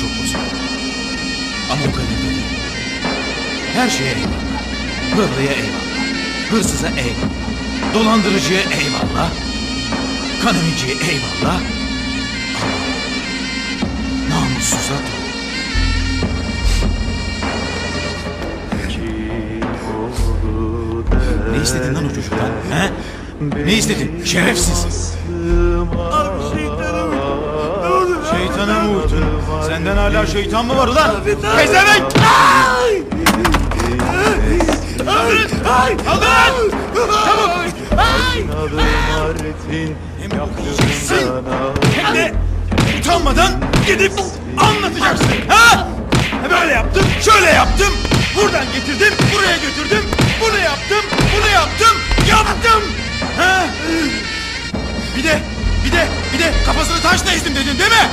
çok bozuldu. Ama o kadar da değil. Her şeye eyvallah. Hırlıya eyvallah. Hırsıza eyvallah. Dolandırıcıya eyvallah. Kanemiciye eyvallah. Ama namussuza dur. Ne istedin lan o çocuktan? He? Ne istedin? Şerefsiz. Şeytana mı uydun? Senden hala şeytan mı var ulan? Pezevenk! Kaldır! Çabuk! Hem yapacaksın hem de utanmadan gidip anlatacaksın. Ha? Böyle yaptım, şöyle yaptım. Buradan getirdim, buraya götürdüm. Bunu yaptım, bunu yaptım, yaptım. Ha? Bir de, bir de, bir de kafasını taşla ezdim dedin değil mi?